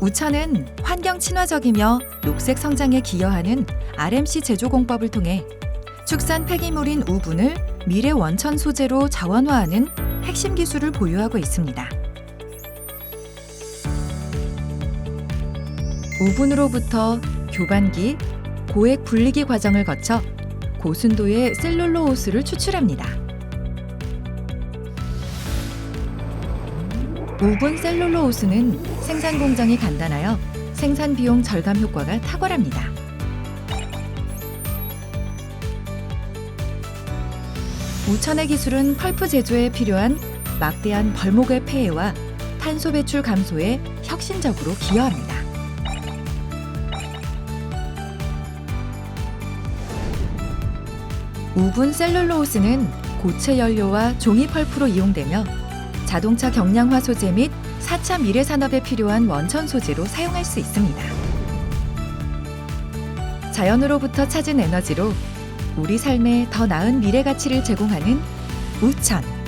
우천은 환경 친화적이며 녹색 성장에 기여하는 RMC 제조 공법을 통해 축산 폐기물인 우분을 미래 원천 소재로 자원화하는 핵심 기술을 보유하고 있습니다. 우분으로부터 교반기, 고액 분리기 과정을 거쳐 고순도의 셀룰로호스를 추출합니다. 우분 셀룰로호스는 생산 공정이 간단하여 생산 비용 절감 효과가 탁월합니다. 우천의 기술은 펄프 제조에 필요한 막대한 벌목의 폐해와 탄소 배출 감소에 혁신적으로 기여합니다. 우분 셀룰로호스는 고체 연료와 종이 펄프로 이용되며 자동차 경량화 소재 및 4차 미래 산업에 필요한 원천 소재로 사용할 수 있습니다. 자연으로부터 찾은 에너지로 우리 삶에 더 나은 미래 가치를 제공하는 우천.